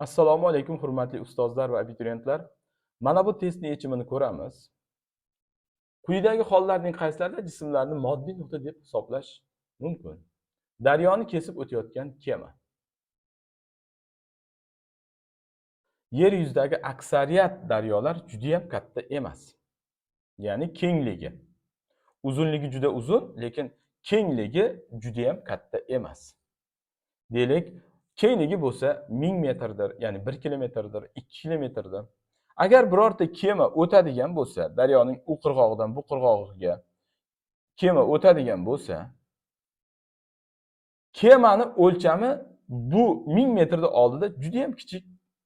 Assalomu alaykum hurmatli ustozlar va abituriyentlar. Mana bu testning yechimini ko'ramiz. Quyidagi hollarning qaysilarida jismlarni moddiy nuqta deb hisoblash mumkin? Daryoni kesib o'tayotgan kema. Yer yuzidagi aksariyat daryolar juda ham katta emas. Ya'ni kengligi. Uzunligi juda uzun, lekin kengligi juda ham katta emas. Deylik, kengligi bo'lsa 1000 metrdir, ya'ni 1 kilometrdir, 2 kilometrdir. Agar birorta kema o'tadigan bo'lsa, daryoning u qirg'og'idan bu qirg'og'iga kema o'tadigan bo'lsa, kemani o'lchami bu 1000 metrni oldida juda ham kichik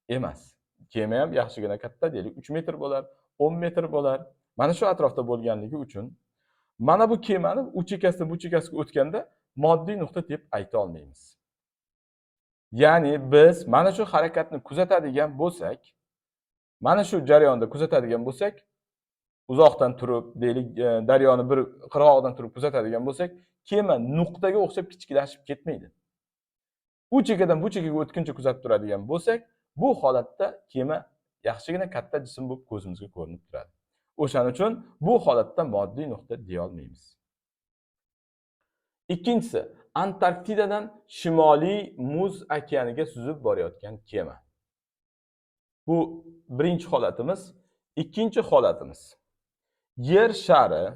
emas. Kema ham yaxshigina katta deylik, 3 metr bo'lar, 10 metr bo'lar. Mana shu atrofda bo'lganligi uchun mana bu kemani u chekkasidan bu chekkasiga o'tganda moddiy nuqta deb ayta olmaymiz. Ya'ni biz mana shu harakatni kuzatadigan bo'lsak, mana shu jarayonni kuzatadigan bo'lsak, uzoqdan turib, deylik, e, daryoni bir qirg'og'idan turib kuzatadigan bo'lsak, kema nuqtaga o'xshab kichiklashib ketmaydi. U chekkadan bu chekkaga o'tguncha kuzatib turadigan bo'lsak, bu holatda kema yaxshigina katta jism bo'lib ko'zimizga ko'rinib turadi. O'shaning uchun bu holatda moddiy nuqta deya olmaymiz. Ikkinchisi, Antarktidadan Shimoliy muz okeaniga suzib borayotgan kema. Bu birinchi holatimiz. Ikkinchi holatimiz. Yer shari,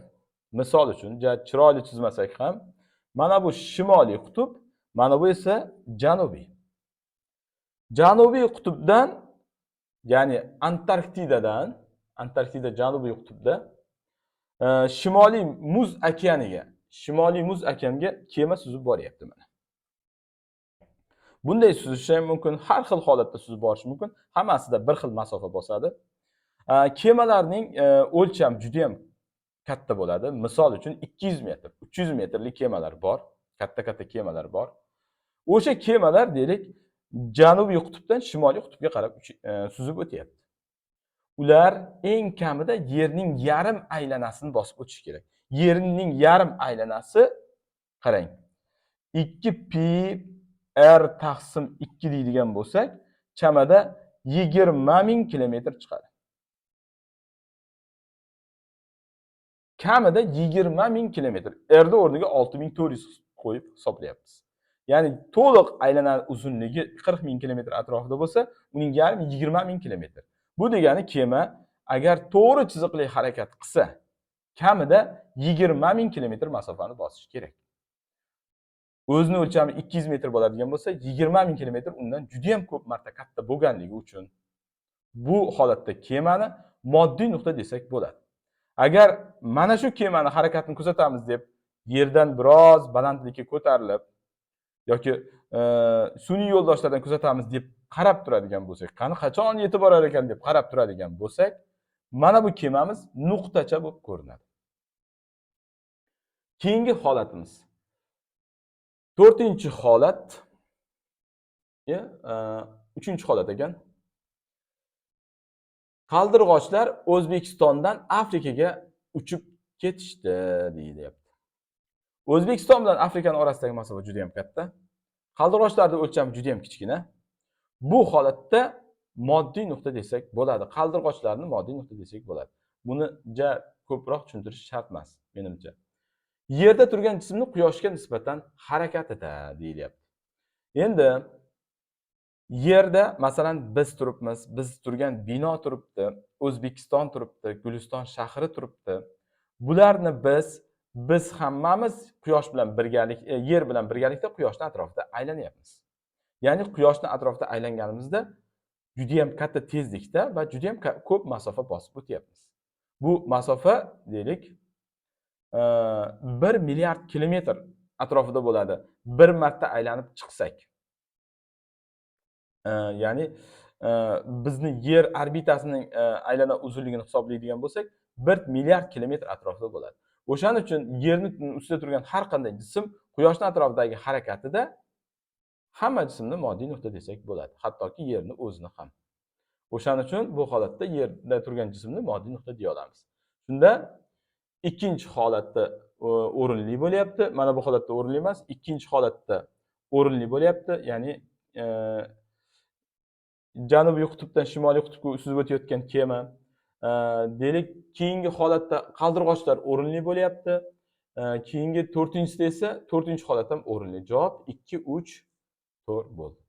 misol uchun, chiroyli chizmasak ham, mana bu shimoliy qutb, mana bu esa janubiy. Janubiy qutbdan, ya'ni Antarktidadan, Antarktida janubiy qutbda, e, shimoliy muz okeaniga Shimoliy muz akamga kema suzib boryapti mana. Bunday suzishi ham mumkin, har xil holatda suzib borish mumkin. Hammasida bir xil masofa bosadi. Kemalarning e, o'lcham juda ham katta bo'ladi. Misol uchun 200 metr, 300 metrlik kemalar bor, katta-katta kemalar bor. O'sha kemalar deylik, janubiy qutbdan shimoliy qutbga qarab e, suzib o'tyapti. Ular eng kamida yerning yarim aylanasini bosib o'tishi kerak. Yerning yarim aylanasi qarang. 2 pi r taqsim 2 deydigan bo'lsak, chamada 20 ming kilometr chiqadi. Kamida 20 ming kilometr. Rni o'rniga 6400 qo'yib hisoblayapmiz. Ya'ni to'liq aylana uzunligi 40 ming kilometr atrofida bo'lsa, uning yarmi 20 ming kilometr. Bu degani kema agar to'g'ri chiziqli harakat qilsa, kamida 20 ming kilometr masofani bosishi kerak. O'zini o'lchami 200 metr bo'ladigan bo'lsa, 20 ming kilometr undan juda ham ko'p marta katta bo'lganligi uchun bu holatda kemani moddiy nuqta desak bo'ladi. Agar mana shu kemani harakatini kuzatamiz deb yerdan biroz balandlikka ko'tarilib yoki e, sun'iy yo'ldoshlardan kuzatamiz deb qarab turadigan bo'lsak, qani qachon yetib borar ekan deb qarab turadigan bo'lsak, mana bu kemamiz nuqtacha bo'lib ko'rinadi. Keyingi holatimiz. To'rtinchi holat, e, uchinchi holat ekan. Qaldirg'ochlar O'zbekistondan Afrikaga uchib ketishdi deyilyapti. O'zbekiston bilan Afrikaning orasidagi masofa juda ham katta. Qaldirg'ochlarning o'lchami juda ham kichkina. Bu holatda moddiy nuqta desak bo'ladi. Qaldirg'ochlarni moddiy nuqta desak bo'ladi. Buni ja ko'proq tushuntirish shart emas, menimcha. Yerda turgan jismni quyoshga nisbatan harakatida deyilyapti. Endi yerda masalan biz turibmiz, biz turgan bino turibdi, O'zbekiston turibdi, Guliston shahri turibdi. Bularni biz biz hammamiz quyosh bilan birgalik, e, yer bilan birgalikda quyoshni atrofida aylanyapmiz. Ya'ni quyoshni atrofida aylanganimizda juda ham katta tezlikda va juda ham ko'p masofa bosib o'tyapmiz. Bu masofa deylik, 1 milliard kilometr atrofida bo'ladi. Bir marta aylanib chiqsak. ya'ni bizni yer orbitasining aylana uzunligini hisoblaydigan bo'lsak, 1 milliard kilometr atrofida bo'ladi. O'shaning uchun yerni ustida turgan har qanday jism quyoshning atrofidagi harakatida hamma jismni moddiy nuqta desak bo'ladi, hattoki yerni o'zini ham. O'shaning uchun bu holatda yerda turgan jismni moddiy nuqta deya olamiz. Shunda ikkinchi holatda e, o'rinli bo'lyapti. Mana bu holatda o'rinli emas, ikkinchi holatda o'rinli bo'lyapti. Ya'ni e, janubiy qutbdan shimoliy qutbga suzib o'tayotgan kema. E, deylik, keyingi holatda qaldirg'ochlar o'rinli bo'lyapti. E, keyingi to'rtinchisida esa to'rtinchi holat ham o'rinli. Javob 2, 3, 4 bo'ldi.